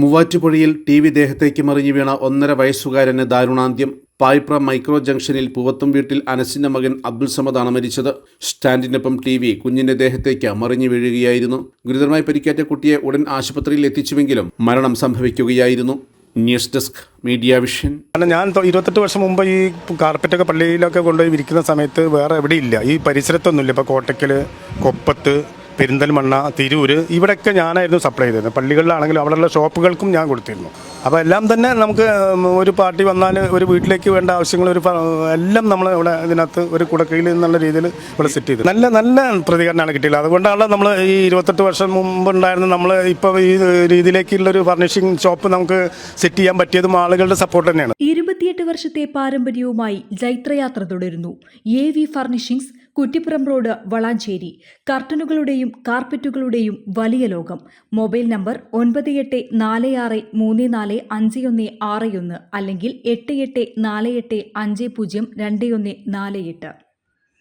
മൂവാറ്റുപുഴയിൽ T V ദേഹത്തേക്ക് മറിഞ്ഞു വീണ ഒന്നര വയസ്സുകാരന് ദാരുണാന്ത്യം. പായ്പ്ര മൈക്രോ ജംഗ്ഷനിൽ പൂവത്തും വീട്ടിൽ അനസിന്റെ മകൻ അബ്ദുൾ സമദാണ് മരിച്ചത്. സ്റ്റാൻഡിനൊപ്പം ടി വി കുഞ്ഞിന്റെ ദേഹത്തേക്ക് മറിഞ്ഞു വീഴുകയായിരുന്നു. ഗുരുതരമായി പരിക്കേറ്റ കുട്ടിയെ ഉടൻ ആശുപത്രിയിൽ എത്തിച്ചുവെങ്കിലും മരണം സംഭവിക്കുകയായിരുന്നു. News desk media vision. കാരണം ഞാൻ ഇരുപത്തെട്ട് വർഷം മുമ്പ് ഈ കാർപ്പറ്റൊക്കെ പള്ളിയിലൊക്കെ കൊണ്ടുപോയി വിരിക്കുന്ന സമയത്ത് വേറെ എവിടെയില്ല. ഈ പരിസരത്തൊന്നുമില്ല. ഇപ്പോൾ കോട്ടയ്ക്കൽ കൊപ്പത്ത് പെരിന്തൽമണ്ണ തിരൂര് ഇവിടെയൊക്കെ ഞാനായിരുന്നു സപ്ലൈ ചെയ്തിരുന്നത് പള്ളികളിലാണെങ്കിലും അവിടെയുള്ള ഷോപ്പുകൾക്കും ഞാൻ കൊടുത്തിരുന്നു. അപ്പോൾ എല്ലാം തന്നെ നമുക്ക് ഒരു പാർട്ടി വന്നാൽ ഒരു വീട്ടിലേക്ക് വേണ്ട ആവശ്യങ്ങൾ ഒരു എല്ലാം നമ്മൾ ഇവിടെ ഇതിനകത്ത് ഒരു കുടക്കയിൽ എന്നുള്ള രീതിയിൽ ഇവിടെ സെറ്റ് ചെയ്തു. നല്ല നല്ല പ്രതികരണമാണ് കിട്ടിയത്. അതുകൊണ്ടാണ് നമ്മൾ ഈ ഇരുപത്തെട്ട് വർഷം മുമ്പ് ഉണ്ടായിരുന്ന നമ്മൾ ഇപ്പോൾ ഈ രീതിയിലേക്കുള്ള ഒരു ഫർണിഷിംഗ് ഷോപ്പ് നമുക്ക് സെറ്റ് ചെയ്യാൻ പറ്റിയതും ആളുകളുടെ സപ്പോർട്ട് തന്നെയാണ്. ഇരുപത്തിയെട്ട് വർഷത്തെ പാരമ്പര്യവുമായി ജൈത്രയാത്ര തുടരുന്നു. A V furnishings Kuttippuram road Valanchery. കർട്ടനുകളുടെയും കാർപ്പറ്റുകളുടെയും വലിയ ലോകം. മൊബൈൽ നമ്പർ ഒൻപത് എട്ട് നാല് ആറ് മൂന്ന് നാല് അഞ്ച് ഒന്ന് ആറ് ഒന്ന് അല്ലെങ്കിൽ എട്ട് എട്ട് നാല് എട്ട് അഞ്ച് പൂജ്യം രണ്ട് ഒന്ന് നാല് എട്ട്.